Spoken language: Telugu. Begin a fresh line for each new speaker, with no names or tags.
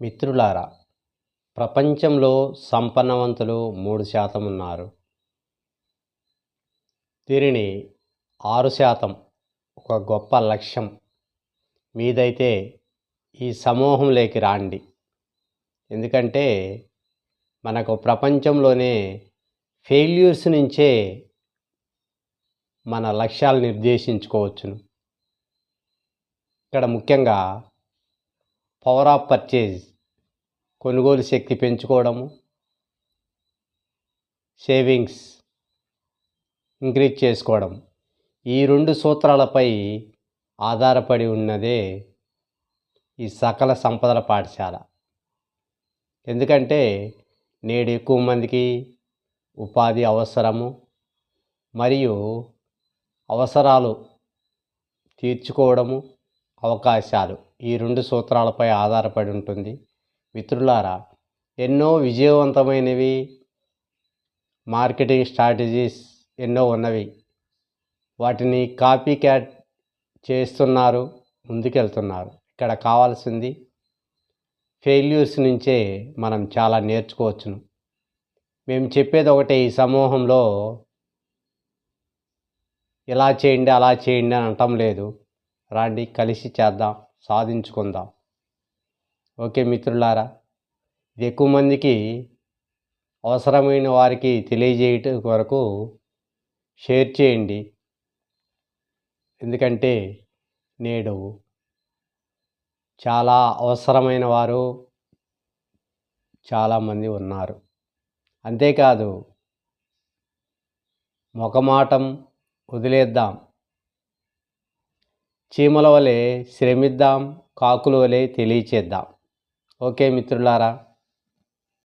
మిత్రులారా ప్రపంచంలో సంపన్నవంతులు మూడు శాతం ఉన్నారు. దీనిని ఆరు శాతం ఒక గొప్ప లక్ష్యం. మీదైతే ఈ సమూహంలోకి రాండి. ఎందుకంటే మనకు ప్రపంచంలోనే ఫెయిల్యూర్స్ నుంచే మన లక్ష్యాలు నిర్దేశించుకోవచ్చును. ఇక్కడ ముఖ్యంగా పవర్ ఆఫ్ పర్చేజ్ కొనుగోలు శక్తి పెంచుకోవడము సేవింగ్స్ ఇంక్రీజ్ చేసుకోవడం. ఈ రెండు సూత్రాలపై ఆధారపడి ఉన్నదే ఈ సకల సంపదల పాఠశాల. ఎందుకంటే నేడు ఎక్కువ మందికి ఉపాధి అవసరము మరియు అవసరాలు తీర్చుకోవడము అవకాశాలు. ఈ రెండు సూత్రాలపై ఆధారపడి ఉంటుంది. మిత్రులారా ఎన్నో విజయవంతమైనవి మార్కెటింగ్ స్ట్రాటజీస్ ఎన్నో ఉన్నవి. వాటిని కాపీ క్యాట్ చేస్తున్నారు ముందుకెళ్తున్నారు. ఇక్కడ కావాల్సింది ఫెయిల్యూర్స్ నుంచే మనం చాలా నేర్చుకోవచ్చును. మేము చెప్పేది ఒకటే ఈ సమూహంలో ఇలా చేయండి అలా చేయండి అని అనటం లేదు. రాండి కలిసి చేద్దాం. సాధించుకుందాం. ఓకే మిత్రులారా ఇది ఎక్కువ మందికి అవసరమైన వారికి తెలియజేయటం కొరకు షేర్ చేయండి. ఎందుకంటే నేడు చాలా అవసరమైన వారు చాలామంది ఉన్నారు. అంతేకాదు మొకమాటం వదిలేద్దాం. చీమల వలె శ్రమిద్దాం కాకుల వలె తెలియచేద్దాం. ఓకే మిత్రులారా?